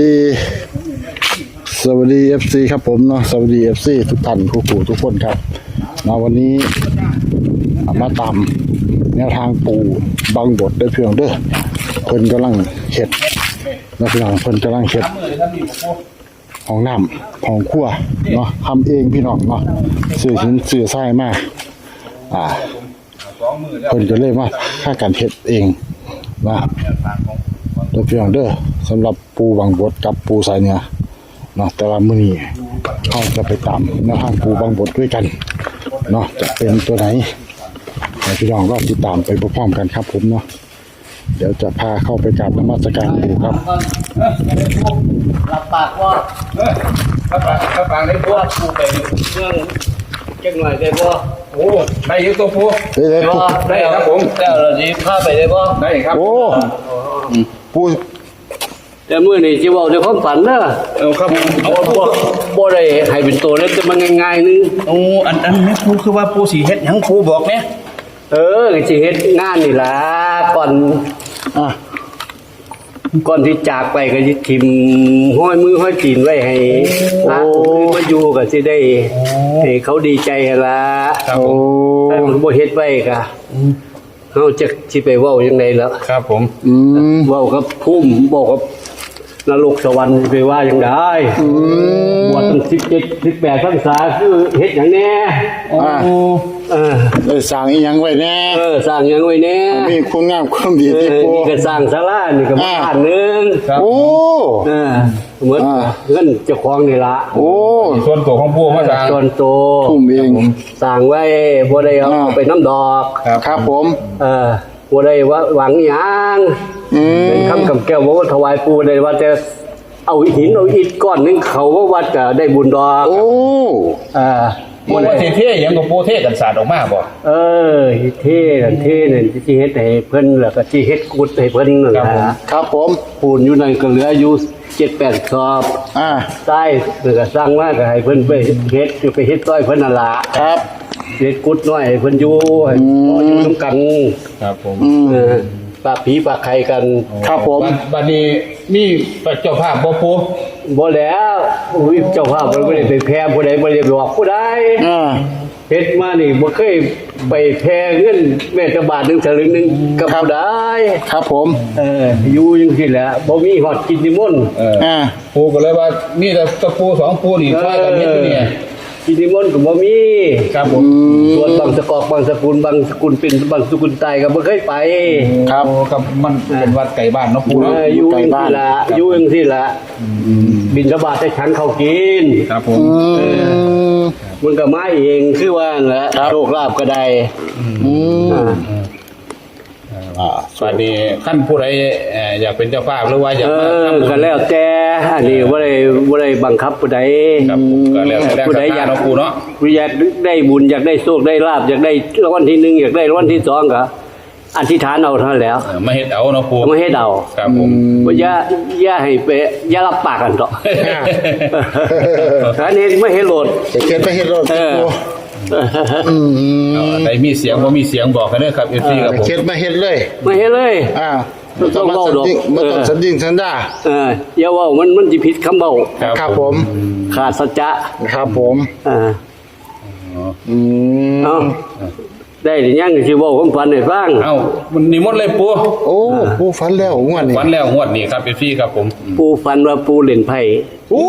ดีสวัสดีเอฟซีครับผมเนาะสวัสดีเอฟซีทุกท่านผู้ปู่ทุกคนครับมาวันนี้มาตามแนวทางปู่บางบทได้เพียงเด้อเพิ่นกำลังเฮ็ดนะพี่น้องเพิ่นกำลังเฮ็ดห้องน้ำห้องครัวเนาะทำเองพี่น้องเนาะซื้อชิ้นซื้อไส้มากอ่าเพิ่นก็เลยมาค่าการเฮ็ดเองนะ เด้อพี่น้องเด้อสำหรับปูบางบดกับปูสายเหนือเนาะแต่ว่ามื้อนี้เราจะไปตามแนวทางปูบางบดด้วยกันเนาะจะเป็นตัวไหนให้พี่น้องก็ติดตามไปพร้อมๆกันครับผมเนาะเดี๋ยวจะพาเข้าไปกราบนมัสการปูครับรับปากว่าถ้าฟังถ้าฟังได้พวกปูไปเรื่องจังหน่อยได้บ่โอ้ได้อยุตัวปูเฮ้ยได้ๆบ่ปูได้ครับผมแล้วเราสิพาไปได้บ่ได้ครับโอ้ ปูแต่มื้อนี้สิเว้าในความฝันเด้อเอาครับผมเอาบ่บ่บ่ได้ให้เป็นตัวเล็กแต่มันง่ายๆนึงโอ้อันอันนี้ปูคือว่าปูสีเฮ็ดหยังปูบอกเนี่ยเออก็สิเฮ็ดงานนี่ล่ะก่อนอะก่อนที่จากไปก็สิทิ่มห้อยมือห้อยตีนไว้ให้พระองค์อื่นมาอยู่ก็สิได้ให้เขาดีใจหั่นล่ะครับโอ้ถ้ามันบ่เฮ็ดไว้ก็ เฮาจะสิไปเว้าจังไดล่ะครับผม อืมเว่ากับพุ่มบอกกับนรกสวรรค์ไปว่าอย่างไรบวชตั้งสิบเจ็ดสิบแปดพรรษาคือเฮ็ดอย่างแน่ อะ เออได้สร้างอีหยังไว้แน่เออสร้างอย่างไว้แน่มีคุณงามความดีเอที่อปู นี่ก็สร้างศาลานี่ก็บ้านหนึงครับ โอ้ เออเหมือนอ่า เงินเจ้าของนี่ละโอ้ ส่วนตัวของปูมาจากจนโตทุ่มเอง สร้างไว้บ่ได้เอาอ่า ไปน้ำดอก ครับ ครับผม เออบ่ได้ว่าหวังหยังอืมเป็นคำกำแก้วบอกว่าถวายปู่ได้ว่าจะเอาหินเอาอิฐก้อนหนึงเขาว่าวัดก็ได้บุญดอกโอ้อ่า ปูว่าเทเทหยังกับปูเทกันศาสตร์ออกมาบ่เออเท่นั่นเท่นั่นที่เฮ็ดให้เพิ่นแล้วก็ที่เฮ็ดกุดให้เพิ่นนั่นครับผมล่ะครับผมปูนอยู่นั่นก็เหลืออยู่7-8ซอบอ่าใต้แล้วก็สร้างมาก็ให้เพิ่นไปเฮ็ดคือไปเฮ็ดต้อยเพิ่นนั่นล่ะครับเฮ็ดกุดน้อยให้เพิ่นอยู่ให้พออยู่นํกันครับผมอืมเออ ปากผีปากไข่กันครับผมบัดนี้มีเจ้าภาพบ่ปูบ่แล้วอุ้ยเจ้าภาพมันบ่ได้ไปแพ้ผู้ใดบ่ได้บอกผู้ใดอ่า เฮ็ดมานี่บ่เคยไปแพ้เงินแม้แต่บาทหนึงสลึงหนึงกับ ผู้ใดครับผมเอออยู่จังซี่แหละบ่มีฮอดกินนิมนต์ เอออ่า ปูก็เลยว่านี่แต่ตะปูสองปูนี่ช่วยกันเฮ็ดอยู่เนี่ย กินนิมนต์ก็บ่มีครับผมส่วนบางสกอกบางสกุลบางสกุลเป็นบางสกุลตายก็บ่เคยไปครับโอ้ครับมันเป็นวัดไก่บ้านเนาะปูเอเนาะออยู่จังซี่ล่ะอยู่จังซี่ล่ะบินทบาทให้ฉันเขาวกิน ครับผม อืมมันก็มาเองคือว่านั่นแหละครับ โชคลาภก็ได้อืม อ่า อ่าสวัสดีขั้นผู้ใดเอ่ออยากเป็นเจ้าภาพหรือว่าอยากเอมาอทำบุญ ก็แล้วแต่อันนี้บ่ได้บ่ได้บังคับผู้ใดครับผมก็แล้วแต่แรงผู้ศใดรัทอยาธาก เนาะปูเนาะอยากได้บุญอยากได้โชคได้ลาบอยากได้รางวัลที่หนึ่งอยากได้รางวัลที่สองก็อธิษฐานเอาเท่านั้นแหล้ว เออมาเฮ็ดเอาเนาะปูไม่ให้เดาครับผม บ่อย่าอย่าให้ไปอย่ารับปากกันเถอะอันนี้ไม่ให้โหลดจะเขียนไปเฮ็ดรถเออ ปูอืมเอา ใครมีเสียงบ่มีเสียงบอกกันเด้อครับ FC ครับผมเขียนมาเฮ็ดเลยไม่ให้เลย อ่าไม่ต้องมาเว้าสันดอกดิ่งมาต้องเออสันดิ่งสันดาเอออย่าเว่ามันมันสิผิดคำเว้าครับผม ขาดสัจจะครับผมอ่าอืมเอา ได้หรือยังสิเว้าความฝันให้ฟังเอ้ามันนิมนต์เลยปูโอ้ปูฝันแล้วงวดนี้ฝันแล้วงวดนี้ครับ FC ครับผมปูฝันว่าปูเล่นไพ่โอ้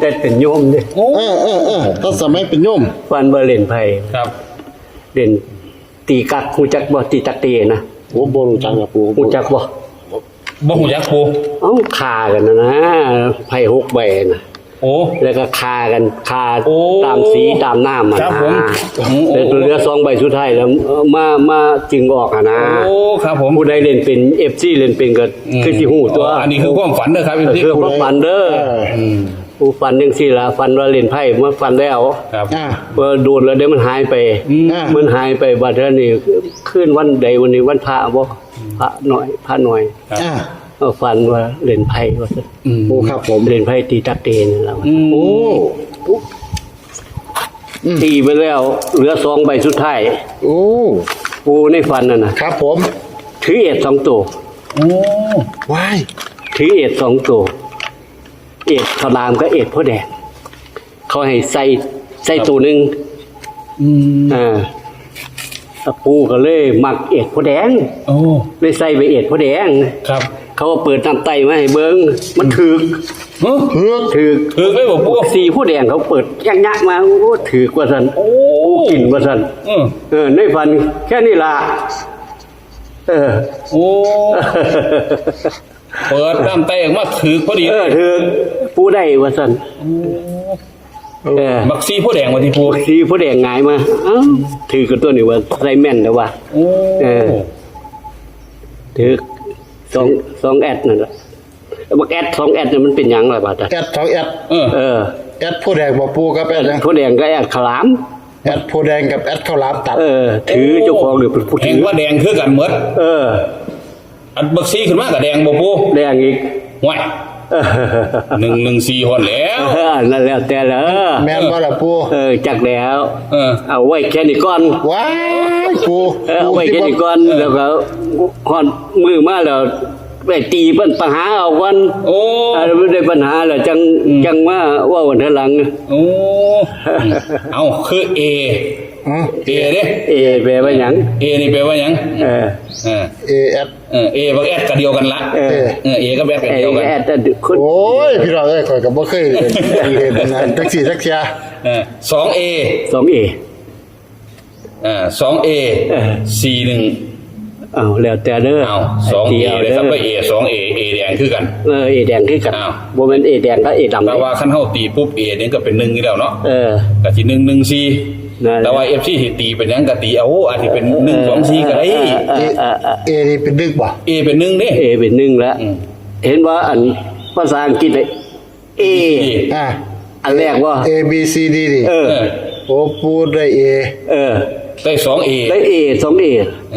แต่เป็นโยมเด้โอ้เออเออเออตอนสมัยเป็นโยมฝันว่าเล่นไพ่ครับ เล่นตีกักฮู้จักบ่ตีตักเตนะโอ้บ่รู้จักกับปูฮู้จักบ่บ่ฮู้จักปูเอ้าฆ่ากันนะนะไพ่หกใบนะ โอ้ แล้วก็ฆ่ากันฆ่าโอ้ตามสีตามน้ำอะครับผมนะโอ้โห แล้วเหลือสองใบสุดท้ายแล้วเอ่อมามาจึงออกอะนะโอ้ครับผมผู้ใดเล่นเป็น FC เล่นเป็นก็คือสิฮู้ตัวอันนี้คือความฝันเด้อครับ FC คือว่าฝันเด้อเอออืมผู้ฝันจังซี่ล่ะฝันว่าเล่นไพ่เมื่อฝันแล้วครับ อ่าเมื่อโดนแล้วเดี๋ยวมันหายไปอืมอ่ามันหายไปบัดนี้ขึ้นวันใดวันนี้วันพระบ่พระหน่อยพระหน่อยครับอ่า เอาฝันว่าเล่นไพ่ว่าซั่นอืมโอ้ครับ ผมเล่นไพ่ตีตักเตนแล้วอืมโอ้ตีไปแล้ว เหลือสองใบสุดท้ายโอ้ปูในฝันน่ะนะครับ ผมถือเอ็ดสองตัวโอ้ว้ายถือเอ็ดสองตัวเอ็ดข้าวหลามก็เอ็ดพ่อแดงเขาให้ใส่ใส่ตัวหนึ่งอืมอ่าตะปูก็เลย มักเอ็ดพ่อแดงโอ้เลยใส่ไปเอ็ดพ่อแดงครับ เขาก็เปิดน้ำไตมาให้เบิ้งมันถือกเฮ้ยเฮือกถือกถือไปบ่ปูสีพ่อแดงเขาเปิดยักยักๆมาโอ้ถือกว่าสันโอ้กินว่าสันเออเออในฝันแค่นี้ล่ะเออโอ้เปิดน้ำไตออกมาถือพอดีเออถือกปูได้ว่าสันเออบักซีผู้แดงมาที่ปูสีพ่อแดงหงายมาเอ้าถือกับตัวนี้ว่าใส่แม่นแล้วว่าโอ้เออถือ สองสองแอดนั่นแหละบักแอดสองแอดเนี่ยมันเป็นหยังล่ะบาดอะแอดสองแอดเออ เออแอดผู้แดงบ่ปูกับแอดยังพ่อแดงก็แอดขาวหลาม แอดผู้แดงกับแอดข้าวหลามตัด เออ ถือเจ้าของหรือเป็นผู้เห็ถืนอว่าแดงคือกันหมดเออ อันบักซีขึ้นมากับแดงบ่ปูแดงอีก ห่วยเออ หนึ่งหนึ่งสี่คนแล้ว เออนั่นแล้วแต่ละแม่นบ่ล่ะปูเออจักแล้ว เออ เอาไว้แค่นี้ก่อนว้ายปูเออเอาไว้แค่นี้ก่อนแล้วก็ฮอดมือมาแล้วไปตีปัญปัญหาเอาวันโอ้อ่าไม่ได้ปัญหาแล้วจังจังว่าว่าวันเทอหลังโอ้เอาคือเออ๋อเอเด้เอแปลว่าหยังเอนี่แปลว่าหยังเออเออเอแอด เออเอบักแอดก็เดียวกันละเออเออเอก็แบบเอเดียวกันแอดแต่คนโอ้ยพี่น้องเอ้ยข่อยก็บ่เคยเรียนเรียนนะจักสี่จักเที่ยเออสองเอสองเอเออสองเอเออสี่หนึ่งเอาแล้วแต่เด้อเอาสองไตีเอเอาเลยเด้ครับอว่าเอสองเอเอแดงคือกันเออเอแดงคือกันอ้าวบ่แม่นเอแดงก็เอดำแต่ว่าขั้นเฮาตีปุ๊บเอเนี่ยก็เป็นหนึ่งนี่แล้วเนาะเออก็สิหนึ่งหนึ่งสี่นั่น แหละแต่ว่าเอฟซีที่ตีเป็นหยังก็ตีเอาอาจจะเป็นหนึ่งสองสี่ก็ได้เออเออเออเออเอนี่เป็นดึกบ่เอเป็นหนึ่งเด้เอเป็นหนึ่งแล้ว อืม เห็นว่าอันภาษาอังกฤษเลยเอ อ่า อันแรกว่า A B C D ดิเออเออ โอ้ปูได้ A เออ ได้สองเอได้เอสองเอ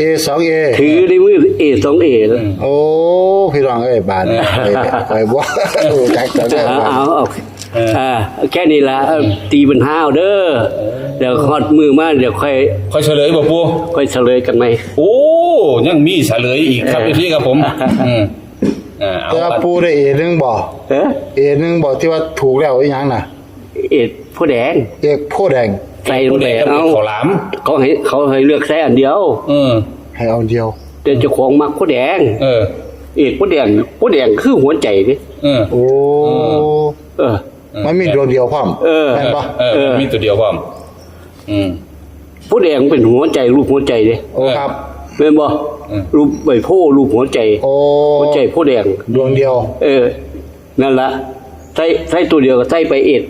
A สอง A ถือในมือเอสองเอแล้วโอ้พี่น้องเอ้ยบานไปไปบ่จักจักเอาบานเอาเอาอ่าแค่นี้ละเอาตีเป็นห้าวเด้อ เดี๋ยวฮอดมือมาเดี๋ยวค่อยค่อยเฉลยบ่ปูค่อยเฉลยกันไหมโอ้ยังมีเฉลยอีกครับเออเอฟซีครับผมอืมอ่าเอาแต่ว่าอันปูได้ A หนึงบ่เออ A หนึงบ่ที่ว่าถูกแล้วอีหยังน่ะ เอผู้แดงเอกโพแดงใส่ลงผู้ไปแดงกับเอาข้าวหลามเขาให้เขาให้เลือกแค่อันเดียวเออให้เอาเดียว แต่เจ้าของมักผู้แดง เออ เอกผู้แดงผู้แดงคือหัวใจดิเออ โอ้เออ มันมีดวงเดียวพร้อมเออ แม่นบ่เออเออมีตัวเดียวพร้อม อืมผู้แดงเป็นหัวใจรูปหัวใจดิโอ้ครับ เป็นบ่อืมรูปใบโพรูปหัวใจโอ้หัวใจผู้แดงดวงเดียว เออ นั่นละใส่ใส่ตัวเดียวก็ใส่ไปเอ็ด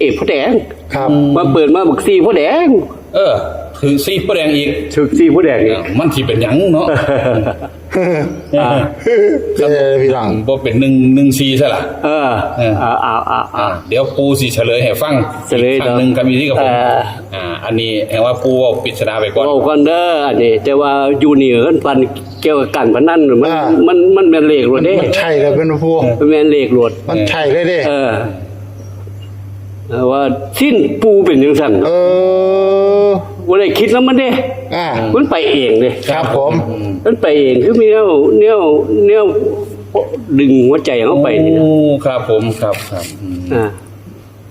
เอ็ดผู้แดงครับมาเปิดมาบักซีผู้แดง เออ คือซีผู้แดงอีกถึกซีผู้แดงเอนี่อมันสิเป็นหยังเนาะอ่าเออพี่น้องบ่เป็นหนึ่งหนึ่งซีซะล่ะ เออเออ เอาเอาเอาอ่าเอา เดี๋ยวปูสิเฉลยให้ฟังเฉลยอีกครั้งหนึ่งครับอีที่กับผมเออ อ่า อันนี้แห่งว่าปูเอาปริศนาไปก่อน เอากันเด้ออันนี้แต่ว่าอยู่นี่เพิ่นปันเกี่ยวกับการพนันมันมันมันแม่นเลขรวดเด้มันใช่เลยเป็นผู้มันแม่นเลขรวดมันใช่เลยเด้ เออว่าสิ้นปูเป็นจังซั่นเออ บ่ได้คิดแล้วมันเด้อ่ามันไปเองเด้ครับผม มันไปเองคือมีแนวแนวแนวดึงหัวใจเขาไปนี่นะโอ้ครับผมครับครับอืมอ่า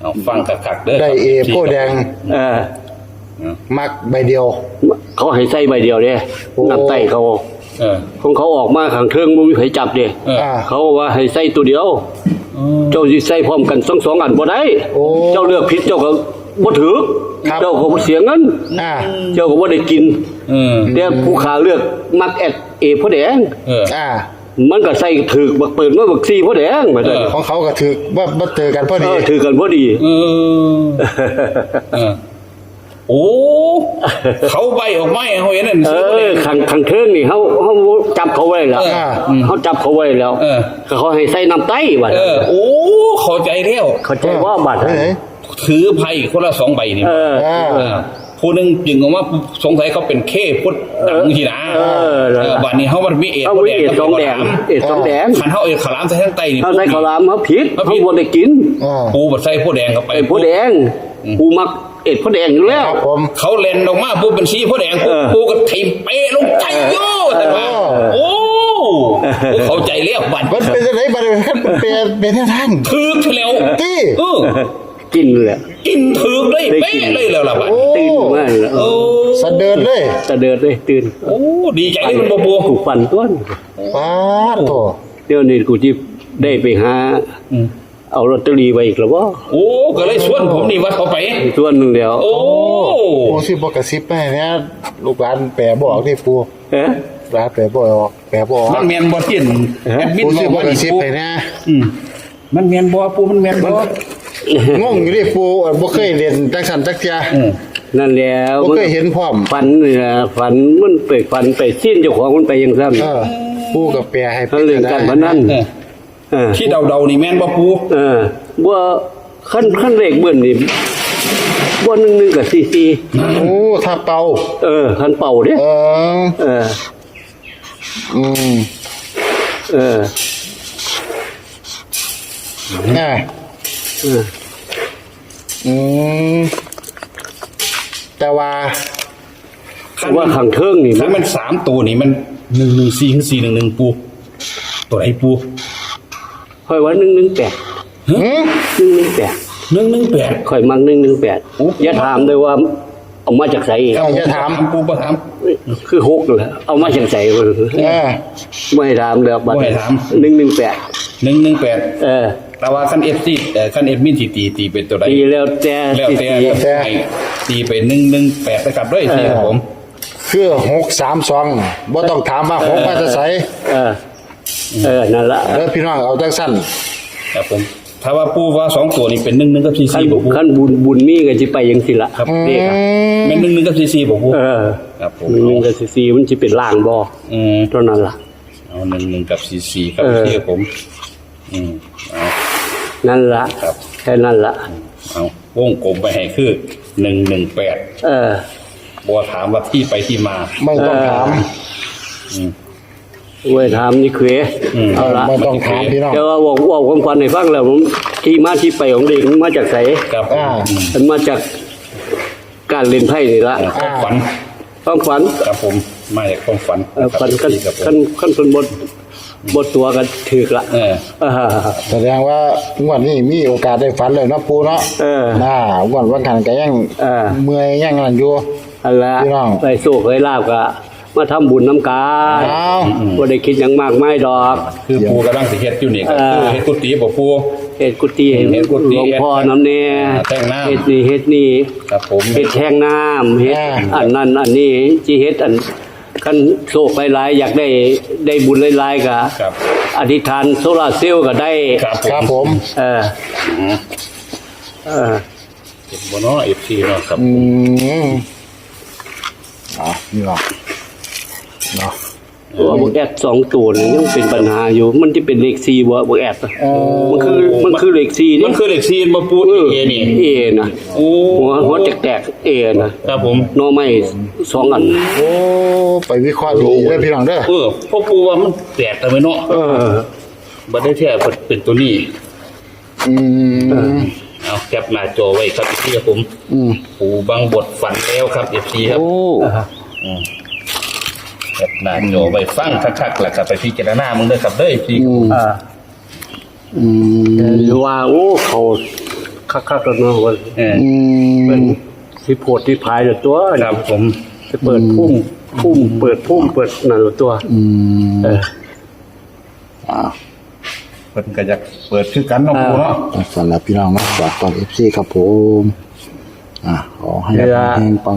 เอาฟังคักๆเด้อได้ครับเอโพแดงเออมักใบเดียว เขาให้ใส่ใบเดียวเด้โอ้น้ำไตเขาเออของเขาออกมาข้างเทิงบ่มีใครจับเด้เอออ่า เขาว่าให้ใส่ตัวเดียวอืมเจ้าสิใส่พร้อมกันสองสองอันบ่ได้ โอ้ เจ้าเลือกผิดเจ้าก็ บ่ถือครับ เจ้าก็บ่เสียเงิน อ่า เจ้าก็บ่ได้กิน เออแต่ผู้ขาเลือกมักแอดเอพ่อแดง เออ อ่า มันก็ใส่ถือกบักเปิดมาบักซีพ่อแดงมาซั่นเออของเขาก็ถือว่าบ่เจอกันพอเอดี อถือกันพอดี เออเออโอ้เขาใบออกไม้เขาเห็นนั่นเอซื้อบ่ได้อขังขังเทิงนี่เขาเขาจับเขาไว้แล้วเออเขาจับเขาไว้แล้วเออ เขาให้ใส่น้ำไต้บัดเออ โอ้เข้าใจแล้ว เขาใจว่าบัดเฮ้ย ถือไพ่คนละสองใบนี่เอออ่าเออผู้หนึงจึงออกมาสงสัยเขาเป็นเคพุทธหนังทีนะเออเออ บัดนี้เขามันมีเอ็ดเอาบ่ไว้เอ็ดสองแดงเอ็ดสองแดงขันเขาเอ็ดขาวหลามใส่ทั้งไตนี่เขาใส่ข้าวหลามเขาผิดเขาผิเขาดบ่ได้กินอ่าปูบัดใส่ผู้แดงเข้าไปไอ้พ่อแดงกูมักเอ็ดพ่อแดงอยู่แล้ว ครับผม เขาเล่นออกมาปูเป็นชีผู้แดงปูเออ ปูก็ทิมเปะลงใจโย่แต่ว่าเออ โอ้เข้าใจแล้วบัดมันเป็นจังไดบัดนี้ครับมันเป็นเป็นแนวทางถึกแล้ว ตี้ เออ กินแหละกินถึกได้ได้เป๊ะกินเลยแล้วล่ะบัดโอ้ตื่นมาแล้วโอ้สะเดินเลยตะเดิดเลยตื่นโอ้ดีใจเลยมันบ่บัว กูฟันต้นป้าดโตเดี๋ยวนี้กูที่ได้ไปหา อืม เอาลอตเตอรี่ไว้อีกแล้วว่าโอ้ก็เลยชวนผมนี่ว่าเขาไป ส่วนหนึ่งแล้วโอ้ ปูสิบอกกระซิบไปเนี่ยลูกหลานแปลบอกที่ปูเอ๊ะ หลานแปลบอกแปลบอกมันแมนบ่เตียนแอดมินปูบสิอกบอกว่ากระนี่ซิบปูไปเนี่ยอืมมันแมนบ่ปูมันแมนบ่ งงอยู่ดิปูเอ่อบ่เคยเรียนจักสันจักเทียอืมนั่นแล้วบ่เคยเห็นพร้อม ฝันนี่นะฝันมันไปฝันไปสิ้นเจ้าของมันไปยังซ้เออปูกับแปลให้ำเขาเรื่องการพนันเออเออ ที่เดาๆนี่แมนบ่ปูเออว่าขั้นขั้นเลขเบิ้ลนี่ว่าหนึ่งหนึ่งกับสี่สี่โอ้ถ้าเป่า เออขั้นเป่าเด้เออ เออ อืมเออ อ่าเอออืมแต่ว่าว่าขังเทิงนี่ถ้ามันมันสามตัวนี่มันหนึ่งหนึ่งสี่สี่หนึ่งหนึ่งปูตัวไหนปูค่อยว่าหนึ่งหนึ่งแปดหืมหนึ่งหนึ่งแปดหนึ่งหนึ่งแปด ค่อยมักหนึ่งหนึ่งแปดโอ้ อย่าถามเลยว่าเอามาจากไสเออจะถามปูบ่ถามคือหกเลยเอามาจากไสเออไม่ให้ถามเลยบัดบ่ให้ถาม หนึ่งหนึ่งแปด หนึ่งหนึ่งแปดเออ แต่ว่าขั้นเอฟซีเอ่อขั้นเอฟมินที่ตีตีเป็นตัวใดตีแล้วแต่แล้วสี่แต่สี่แล้วแต่ ให้ตีไปหนึ่งหนึ่งแปดไปกลับด้วยสิครับผมคือหกสามสองบ่ต้องถามว่าหกมาจะใส่เออเออนั่นละเด้อพี่น้องเอาจังสั้นครับผมถ้าว่าปูว่าสองตัวนี่เป็นหนึ่งหนึ่งกับสี่ขั้นสี่บอกปูขั้นบุญบุญมีก็จะไปยังสิละครับนี่ครับเป็นหนึ่งหนึ่งกับสี่สี่บอกปูเออครับผมหนึ่งกับสี่สี่มันจะเป็นล่างบ่อืม เท่านั้นล่ะ เอาหนึ่งหนึ่งกับสี่สี่ครับเออ พี่ผม อืมเอา นั่นละครับ แค่นั้นละเอาวงกลมไปให้คือหนึ่งหนึ่งแปดเออ บัวถามว่าที่ไปที่มา ไม่ต้องถามเว้ยถามนี่เควอืม เอาละไม่ต้องถามพี่น้อง แต่ว่าบอกว่าความฝันให้ฟังแล้วผมที่มาที่ไปของเด็กมันมาจากไสครับอ่า อืมมันมาจากการเล่นไพ่นี่ละความฝันความฝัน ครับผมมาจากความฝันเออฝันคขั้นรับผมขั้นขั้นคนบท บทตัวกันถือกละเอออ่าแสดงว่างวดนี้มีโอกาสได้ฝันเลยเนาะปูเนาะเออน่างวดวันกันก็ยังเออ เมื่อยยังนั่นอยู่ อันละพี่น้องไปสู้เคยลาบกะมาทำบุญน้ำกาเอาบ่ได้คิดหยังมากไม่ดอก คือปูกำลังสิเฮ็ดอยู่นี่ก็เออคือเฮ็ดกุฏิบ่ปู เฮ็ดกุฏิให้เฮ็ดกุฏิหลวงพ่อน้ำแน่แต่งน้ำเฮ็ดนี่เฮ็ดนี่ครับผม เฮ็ดแห้งน้ำเฮ็ดอันนั้นอันนี้สิเฮ็ดอัน คันโศกหลายๆ อยากได้ได้บุญหลายๆก็ครับอธิษฐานโซลาร์เซลล์ก็ได้ครับครับผมเอออืมเออ เห็นบ่เนาะ FC เนาะครับ อืมอะนี่เนาะเนาะ ว่าบวกแอดสองตัวนี่ยังเป็นปัญหาอยู่ มันจะเป็นเลขสี่บ่บวกแอดอะเออมันคือมันคือเลขสี่นี่มันคือเลข4บ่ปูเออเอนี่ เอนะโอ้หัวหัวแตกๆเอนะครับผม หนอไม้สองอัน โอ้ไปวิเคราะห์ดีๆเด้อพี่น้องเด้อเออพ่อปูว่ามันแตกแต่ไม่เนาะเออบ่ได้แท้เป็นตัวนี้ อืมเอาแคปหน้าจอไว้ครับพี่ครับผม อืมปูบางบทฝันแล้วครับ FC ครับ โอ้ แคปหน้าจอไว้ฟังคักๆแล้วก็ไปพิจารณามึงเด้อครับเด้อ FC อืม อ่าอืมหรือว่าโอ้เขาคักๆแล้วเนาะว่าเอออืเป็นมสิโพดที่พายเดี๋ยวตัวครับผมจะเปิดพุ่มพุ่มเปิดพุ่มเปิดนั่นเดี๋ยวตัว อืมเออ อ่า เพิ่นก็อยากเปิดคือกันเนาะปูเนาะ สำหรับพี่น้องนะฝากตอนเอฟซีครับผม อ่าขอให้เวลาเฮงปัง